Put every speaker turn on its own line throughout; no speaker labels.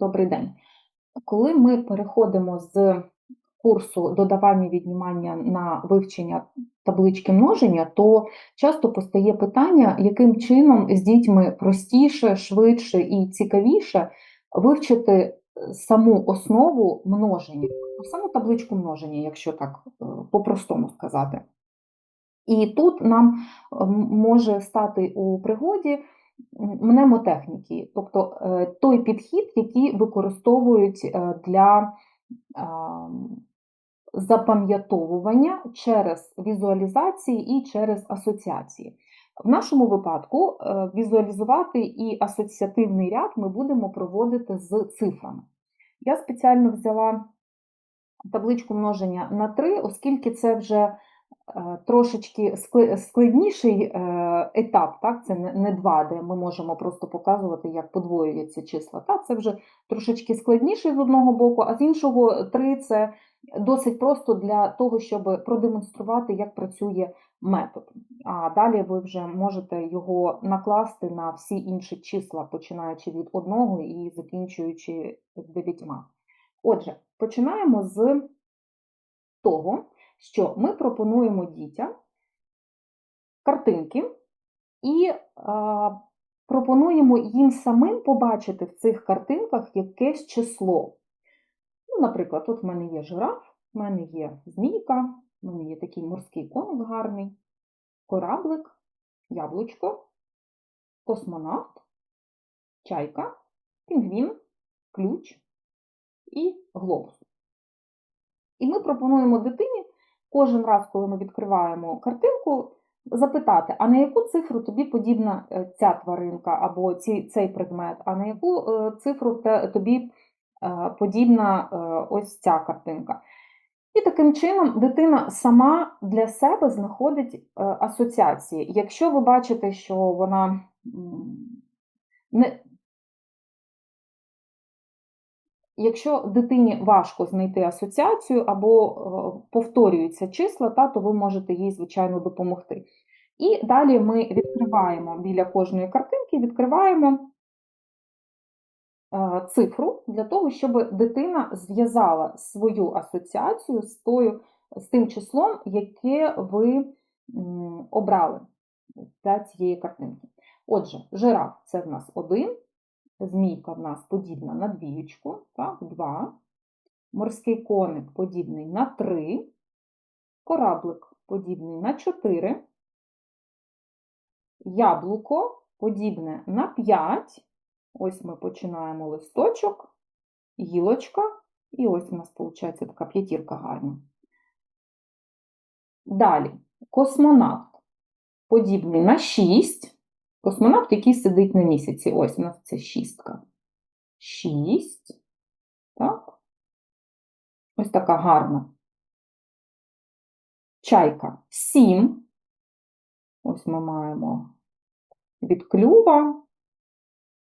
Добрий день. Коли ми переходимо з курсу додавання віднімання на вивчення таблички множення, то часто постає питання, яким чином з дітьми простіше, швидше і цікавіше вивчити саму основу множення, саму табличку множення, якщо так е, по-простому сказати. І тут нам може стати у пригоді мнемотехніки, тобто е, той підхід, який використовують е, для запам'ятовування через візуалізації і через асоціації. В нашому випадку е, візуалізувати і асоціативний ряд ми будемо проводити з цифрами. Я спеціально взяла табличку множення на 3, оскільки це вже е, трошечки складніший е, етап, так? це не 2, де ми можемо просто показувати, як подвоюються числа. Так? Це вже трошечки складніший з одного боку, а з іншого 3 це досить просто для того, щоб продемонструвати, як працює метод. А далі ви вже можете його накласти на всі інші числа, починаючи від 1 і закінчуючи 9. Отже, починаємо з того, що ми пропонуємо дітям картинки і а, пропонуємо їм самим побачити в цих картинках якесь число. Ну, наприклад, от в мене є жираф, в мене є змійка, в мене є такий морський коник гарний, кораблик, яблучко, космонавт, чайка, пінгвін, ключ і глобус. І ми пропонуємо дитині кожен раз, коли ми відкриваємо картинку, запитати, а на яку цифру тобі подібна е, ця тваринка або ці, цей предмет, а на яку е, цифру тобі е, подібна ось ця картинка. І таким чином дитина сама для себе знаходить асоціації. Якщо ви бачите, що вона не, Якщо дитині важко знайти асоціацію або е, повторюються числа, та, то ви можете їй, звичайно, допомогти. І далі ми відкриваємо біля кожної картинки, відкриваємо е, цифру для того, щоб дитина зв'язала свою асоціацію з, тою, з тим числом, яке ви обрали для цієї картинки. Отже, жираф це в нас 1, змійка в нас подібна на двієчку, так, 2, морський коник подібний на 3, кораблик подібний на 4, яблуко подібне на 5, ось ми починаємо листочок, гілочка, і ось у нас виходить така п'ятірка гарна. Далі, космонавт подібний на 6, Космонавт, який сидить на місяці. Ось у нас це шістка. Шість. Так. Ось така гарна. Чайка. Сім. Ось ми маємо від клюва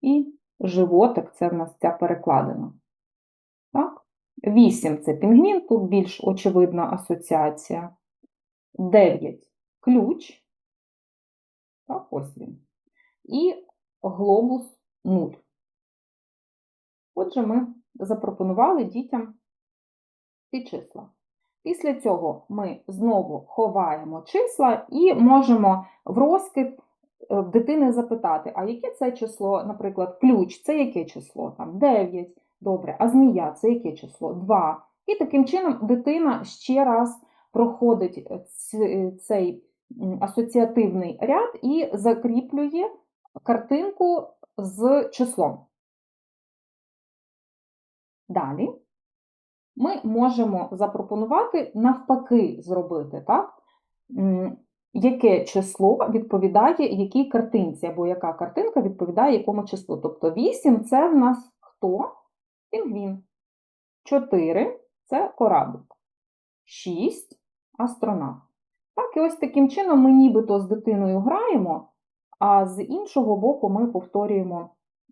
і животик це в нас ця перекладина. Так. Вісім це пінгвін, тут більш очевидна асоціація. Дев'ять ключ. Так, ось він і глобус 0. Отже, ми запропонували дітям ці числа. Після цього ми знову ховаємо числа і можемо в розкид е, дитини запитати, а яке це число, наприклад, ключ це яке число? Там 9, добре, а змія це яке число? 2. І таким чином дитина ще раз проходить е, цей асоціативний ряд і закріплює картинку з числом. Далі ми можемо запропонувати навпаки зробити, так? Яке число відповідає якій картинці, або яка картинка відповідає якому числу. Тобто 8 це в нас хто? Пінгвін. 4 це кораблик. 6 астронавт. Так, і ось таким чином ми нібито з дитиною граємо, а з іншого боку ми повторюємо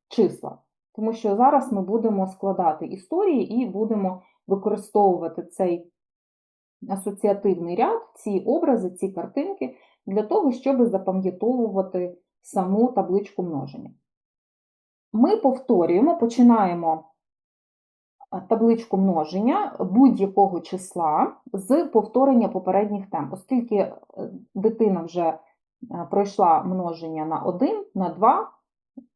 числа. Тому що зараз ми будемо складати історії і будемо використовувати цей асоціативний ряд, ці образи, ці картинки для того, щоб запам'ятовувати саму табличку множення. Ми повторюємо, починаємо табличку множення будь-якого числа з повторення попередніх тем, оскільки е, дитина вже е, пройшла множення на 1, на 2,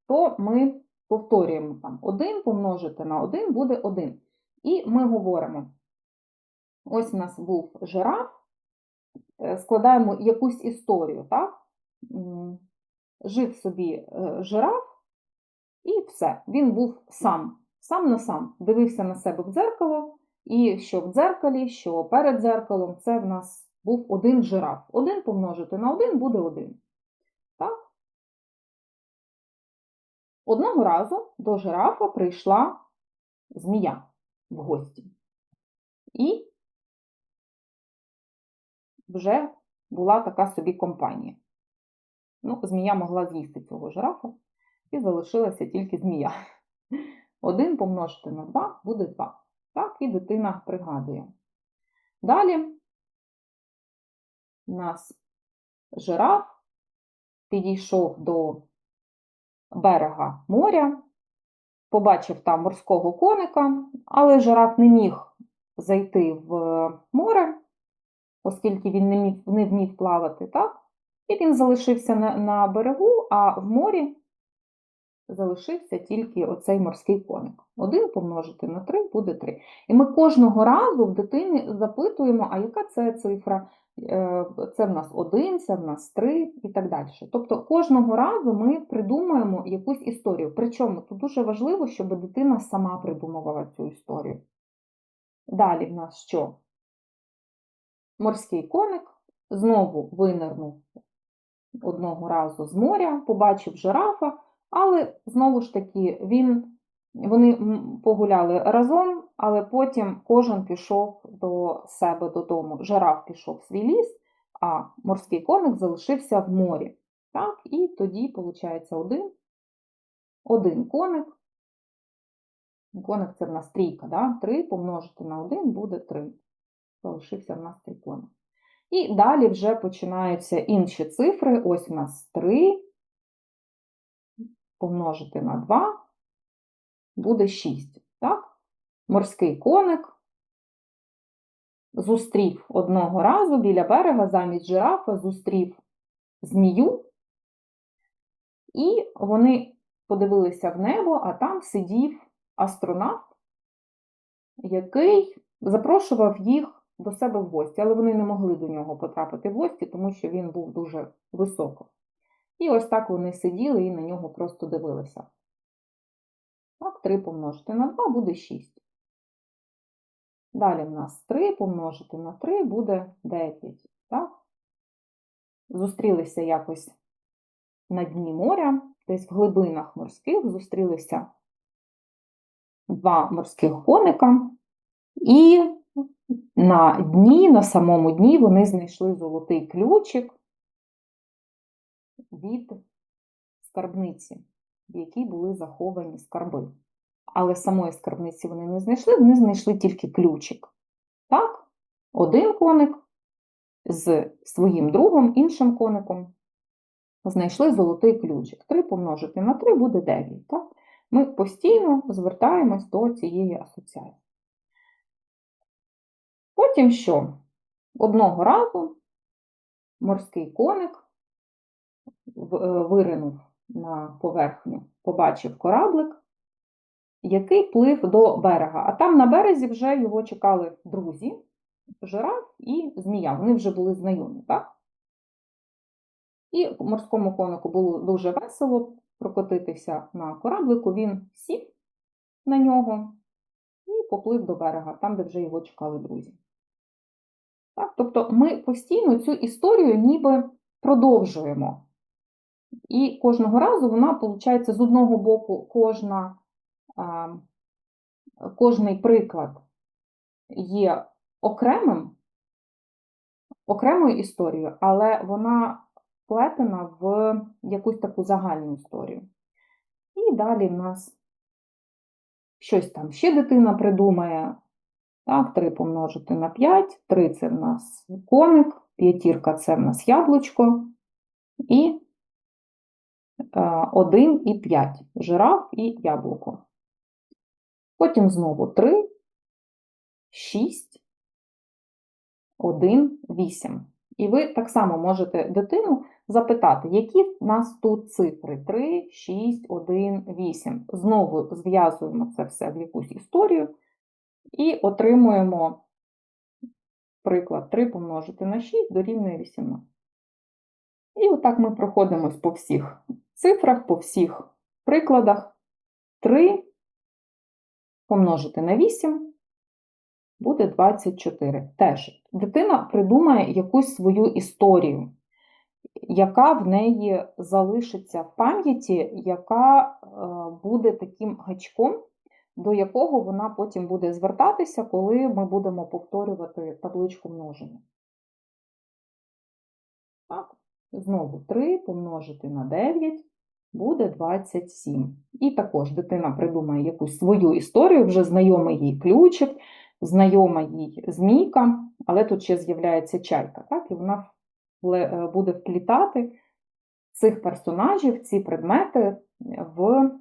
то ми повторюємо там 1 помножити на 1 буде 1. І ми говоримо: ось у нас був жираф, е, складаємо якусь історію, так? Жив собі е, жираф, і все. Він був сам, сам на сам, дивився на себе в дзеркало, і що в дзеркалі, що перед дзеркалом, це в нас був один жираф. Один помножити на один буде один. Так? Одного разу до жирафа прийшла змія в гості. І вже була така собі компанія. Ну, змія могла з'їсти цього жирафа, і залишилася тільки змія. Один помножити на 2 буде 2. Так, і дитина пригадує. Далі у нас жираф підійшов до берега моря, побачив там морського коника, але жираф не міг зайти в море, оскільки він не, міг, не вмів плавати, так? І він залишився на, на берегу, а в морі залишився тільки оцей морський коник. Один помножити на 3 буде 3. І ми кожного разу в дитині запитуємо, а яка це цифра? Е, Це в нас 1, це в нас 3 і так далі. Тобто кожного разу ми придумуємо якусь історію. Причому тут дуже важливо, щоб дитина сама придумувала цю історію. Далі в нас що? Морський коник знову винирнув одного разу з моря, побачив жирафа, але знову ж таки він, вони погуляли разом, але потім кожен пішов до себе додому. Жираф пішов в свій ліс, а морський коник залишився в морі. Так, і тоді, виходить, один, один коник. Коник це в нас трійка, да? 3 помножити на 1 буде 3. Залишився в нас цей коник. І далі вже починаються інші цифри. Ось у нас 3 помножити на 2 буде 6. Так? Морський коник зустрів одного разу біля берега замість жирафа, зустрів змію, і вони подивилися в небо, а там сидів астронавт, який запрошував їх до себе в гості, але вони не могли до нього потрапити в гості, тому що він був дуже високо. І ось так вони сиділи і на нього просто дивилися. Так, 3 помножити на 2 буде 6. Далі в нас 3 помножити на 3 буде 9. Так? Зустрілися якось на дні моря, десь в глибинах морських, зустрілися два морських коника, і на дні, на самому дні вони знайшли золотий ключик від скарбниці, в якій були заховані скарби. Але самої скарбниці вони не знайшли, вони знайшли тільки ключик. Так, один коник з своїм другом, іншим коником, знайшли золотий ключик. 3 помножити на 3 буде 9. Так? Ми постійно звертаємось до цієї асоціації. Потім що? Одного разу морський коник виринув на поверхню, побачив кораблик, який плив до берега. А там на березі вже його чекали друзі, жираф і змія. Вони вже були знайомі, так? І морському конику було дуже весело прокотитися на кораблику. Він сів на нього і поплив до берега, там, де вже його чекали друзі. Так? Тобто ми постійно цю історію ніби продовжуємо. І кожного разу вона, виходить, з одного боку, кожна, кожний приклад є окремим, окремою історією, але вона вплетена в якусь таку загальну історію. І далі в нас щось там ще дитина придумає. Так, 3 помножити на 5, 3 це в нас коник, п'ятірка це в нас яблучко, і 1 і 5 жираф і яблуко. Потім знову 3, 6, 1, 8. І ви так само можете дитину запитати, які в нас тут цифри 3, 6, 1, 8. Знову зв'язуємо це все в якусь історію і отримуємо приклад 3 помножити на 6 дорівнює 18. І отак ми проходимось по всіх цифрах, по всіх прикладах. 3 помножити на 8 буде 24. Теж дитина придумає якусь свою історію, яка в неї залишиться в пам'яті, яка е, буде таким гачком, до якого вона потім буде звертатися, коли ми будемо повторювати табличку множення. Так, знову 3 помножити на 9 буде 27. І також дитина придумає якусь свою історію, вже знайомий їй ключик, знайома їй змійка, але тут ще з'являється чайка, так? і вона е, буде вплітати цих персонажів, ці предмети в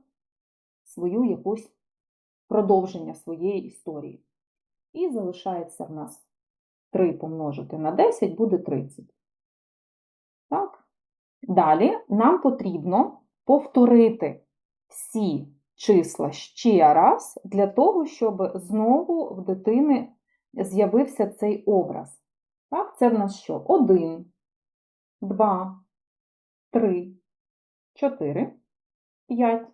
свою якусь продовження своєї історії. І залишається в нас 3 помножити на 10 буде 30. Далі нам потрібно повторити всі числа ще раз, для того, щоб знову в дитини з'явився цей образ. Так, Це в нас що? 1, 2, 3, 4, 5,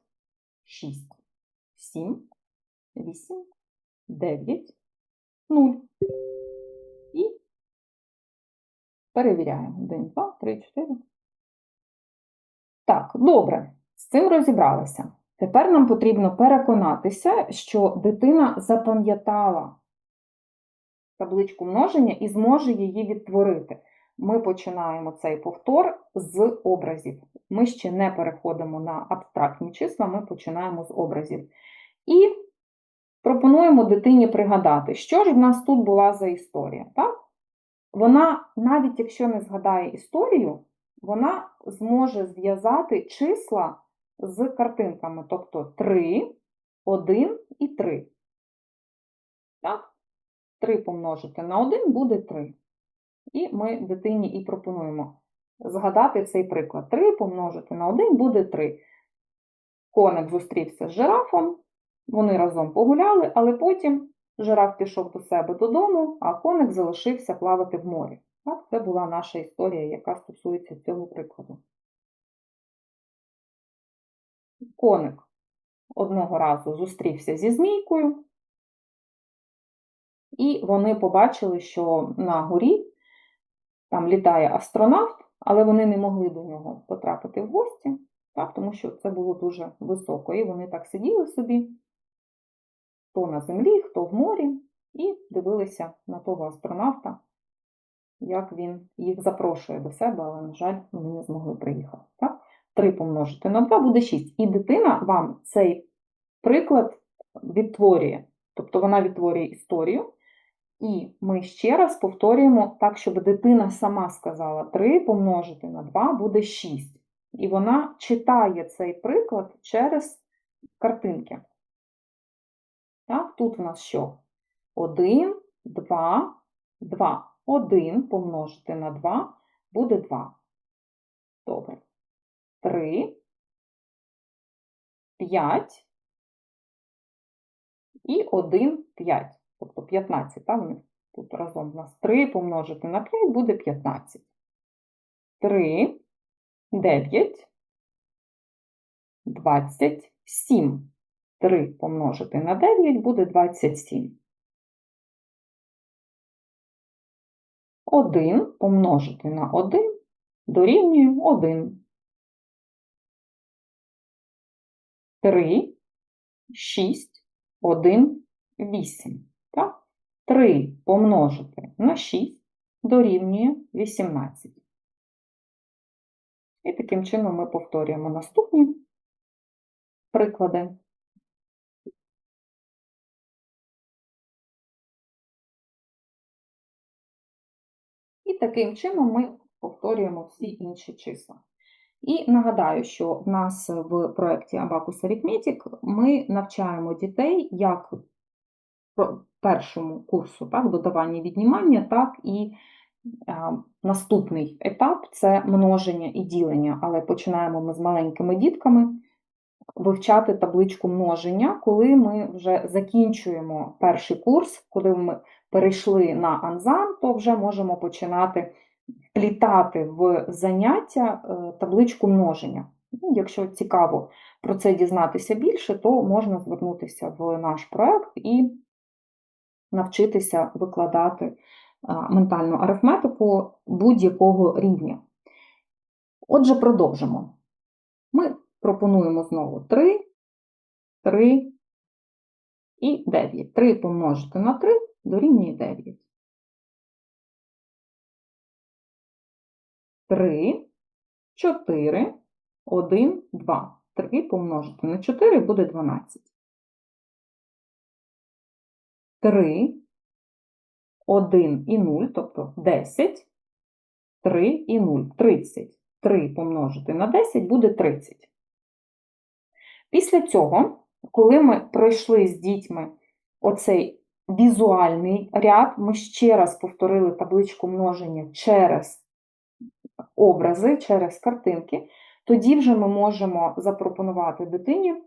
6, 7, 8, 9, 0. І перевіряємо. 1, 2, 3, 4. Так, добре, з цим розібралися. Тепер нам потрібно переконатися, що дитина запам'ятала табличку множення і зможе її відтворити. Ми починаємо цей повтор з образів. Ми ще не переходимо на абстрактні числа, ми починаємо з образів. І пропонуємо дитині пригадати, що ж в нас тут була за історія. Так? Вона, навіть якщо не згадає історію, вона зможе зв'язати числа з картинками, тобто 3, 1 і 3. Так? 3 помножити на 1 буде 3. І ми дитині і пропонуємо згадати цей приклад. 3 помножити на 1 буде 3. Коник зустрівся з жирафом, вони разом погуляли, але потім жираф пішов до себе додому, а коник залишився плавати в морі. Так, Це була наша історія, яка стосується цього прикладу. Коник одного разу зустрівся зі змійкою, і вони побачили, що на горі там літає астронавт, але вони не могли до нього потрапити в гості, так, тому що це було дуже високо. І вони так сиділи собі, хто на землі, хто в морі, і дивилися на того астронавта, як він їх запрошує до себе, але, на жаль, вони не змогли приїхати. Так? 3 помножити на 2 буде 6. І дитина вам цей приклад відтворює. Тобто вона відтворює історію. І ми ще раз повторюємо так, щоб дитина сама сказала: 3 помножити на 2 буде 6. І вона читає цей приклад через картинки. Так, Тут у нас що? 1, 2, 2. 1 помножити на 2 буде 2. Добре. 3, 5 і 1 5. Тобто 15, так, тут разом у нас 3 помножити на 5 буде 15. 3, 9, 27. 3 помножити на 9 буде 27. 1 помножити на 1 дорівнює 1. 3, 6, 1, 8. Так? 3 помножити на 6 дорівнює 18. І таким чином ми повторюємо наступні приклади. І таким чином ми повторюємо всі інші числа. І нагадаю, що в нас в проєкті Abacus Arithmetic ми навчаємо дітей як першому курсу так, додавання віднімання, так і а, наступний етап це множення і ділення. Але починаємо ми з маленькими дітками вивчати табличку множення, коли ми вже закінчуємо перший курс, коли ми перейшли на Анзан, то вже можемо починати вплітати в заняття е, табличку множення. Ну, Якщо цікаво про це дізнатися більше, то можна звернутися в наш проект і навчитися викладати е, ментальну арифметику будь-якого рівня. Отже, продовжимо. Ми пропонуємо знову 3, 3 і 9. 3 помножити на 3 дорівнює 9. 3, 4, 1, 2. 3 помножити на 4 буде 12. 3, 1 і 0, тобто 10, 3 і 0, 30. 3 помножити на 10 буде 30. Після цього, коли ми пройшли з дітьми оцей візуальний ряд, ми ще раз повторили табличку множення через образи, через картинки, тоді вже ми можемо запропонувати дитині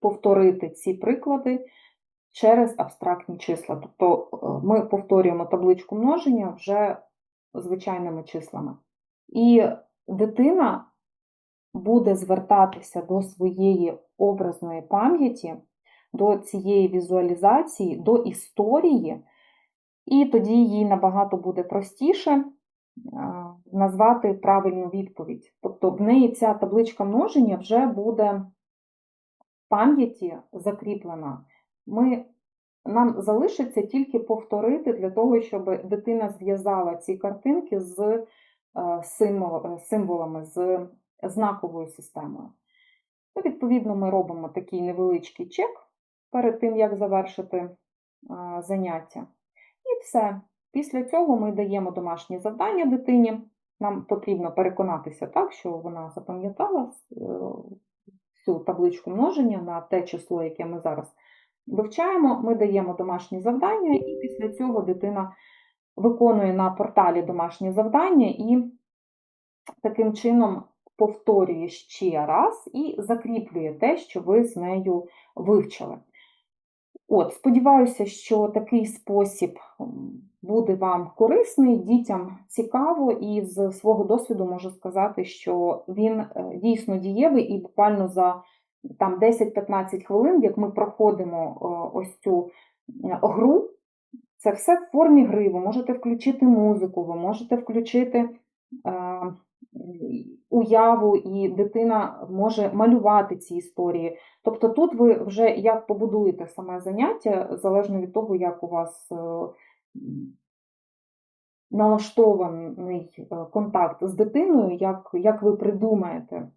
повторити ці приклади через абстрактні числа. Тобто е, ми повторюємо табличку множення вже звичайними числами. І дитина буде звертатися до своєї образної пам'яті, до цієї візуалізації, до історії, і тоді їй набагато буде простіше е, назвати правильну відповідь. Тобто в неї ця табличка множення вже буде в пам'яті закріплена. Ми, Нам залишиться тільки повторити для того, щоб дитина зв'язала ці картинки з е, символами, з знаковою системою. Ну, Відповідно, ми робимо такий невеличкий чек перед тим, як завершити заняття. І все. Після цього ми даємо домашнє завдання дитині. Нам потрібно переконатися так, що вона запам'ятала е, всю табличку множення на те число, яке ми зараз вивчаємо. Ми даємо домашні завдання, і після цього дитина виконує на порталі домашні завдання і таким чином повторює ще раз і закріплює те, що ви з нею вивчили. От, Сподіваюся, що такий спосіб буде вам корисний, дітям цікаво, і з свого досвіду можу сказати, що він е, дійсно дієвий і буквально за там 10-15 хвилин, як ми проходимо ось цю гру, це все в формі гри. Ви можете включити музику, ви можете включити уяву, і дитина може малювати ці історії. Тобто тут ви вже як побудуєте саме заняття, залежно від того, як у вас е, налаштований е, контакт з дитиною, як, як ви придумаєте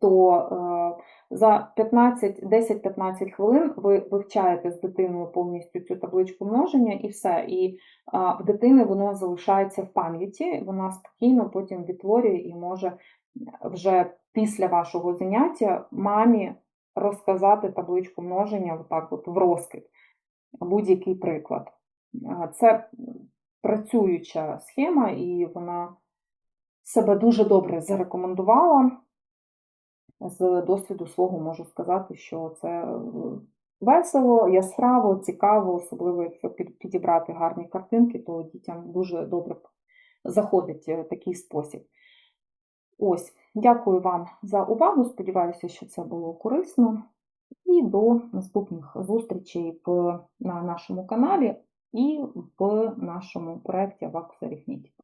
то е, за 10-15 хвилин ви вивчаєте з дитиною повністю цю табличку множення і все. І в дитини воно залишається в пам'яті, вона спокійно потім відтворює і може вже після вашого заняття мамі розказати табличку множення отак от в розкид, будь-який приклад. Це працююча схема, і вона себе дуже добре зарекомендувала з досвіду свого можу сказати, що це е, весело, яскраво, цікаво, особливо якщо підібрати гарні картинки, то дітям дуже добре заходить е, такий спосіб. Ось, дякую вам за увагу. Сподіваюся, що це було корисно. І до наступних зустрічей на нашому каналі і в нашому проєкті Арифметика.